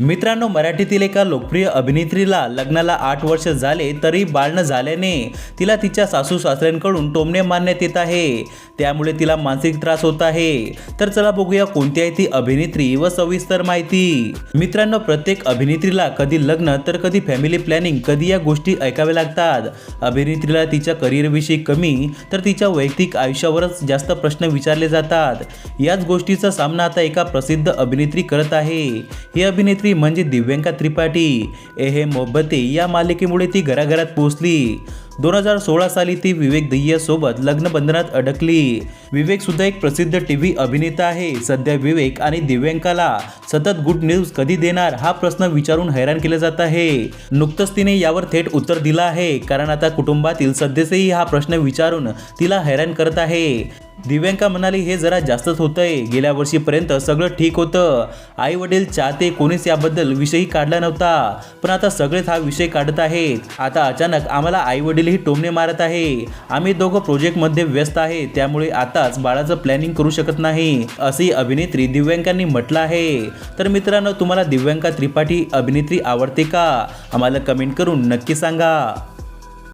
मित्रांनो मराठीतील एका लोकप्रिय अभिनेत्रीला लग्नाला आठ वर्ष झाले तरी बाळणं झाल्याने तिला तिच्या सासू सासऱ्यांकडून टोमणे मारण्यात येत आहे. त्यामुळे तिला मानसिक त्रास होत आहे. तर चला बघूया कोणती आहे ती अभिनेत्री व सविस्तर माहिती. मित्रांनो प्रत्येक अभिनेत्रीला कधी लग्न तर कधी फॅमिली प्लॅनिंग कधी या गोष्टी ऐकाव्या लागतात. अभिनेत्रीला तिच्या करिअरविषयी कमी तर तिच्या वैयक्तिक आयुष्यावरच जास्त प्रश्न विचारले जातात. याच गोष्टीचा सामना आता एका प्रसिद्ध अभिनेत्री करत आहे. ही अभिनेत्री म्हणजे दिव्यांका त्रिपाठी. एहे मोहब्बते या मालिकेमुळे ती घराघरात पोहोचली. दोन हजार सोळा साली ती विवेक दहियासोबत सोबत अडकली. विवेक सुद्धा एक प्रसिद्ध टीव्ही अभिनेता आहे. सध्या विवेक आणि दिव्यांकाला सतत गुड न्यूज कधी देणार हा प्रश्न विचारून हैराण केलं जात आहे. नुकतंच तिने यावर थेट उत्तर दिलं आहे. कारण आता कुटुंबातील सदस्यही हा प्रश्न विचारून तिला हैराण करत आहे. दिव्यांका म्हणाली हे जरा जास्तच होतंय. गेल्या वर्षीपर्यंत सगळं ठीक होतं. आई वडील चाहते कोणीच याबद्दल विषयही काढला नव्हता. पण आता सगळेच हा विषय काढत आहेत. आता अचानक आम्हाला आई वडीलही टोमणे मारत आहे. आम्ही दोघं प्रोजेक्टमध्ये व्यस्त आहे. त्यामुळे आताच बाळाचं प्लॅनिंग करू शकत नाही अशी अभिनेत्री दिव्यांकांनी म्हटलं आहे. तर मित्रांनो तुम्हाला दिव्यांका त्रिपाठी अभिनेत्री आवडते का? आम्हाला कमेंट करून नक्की सांगा.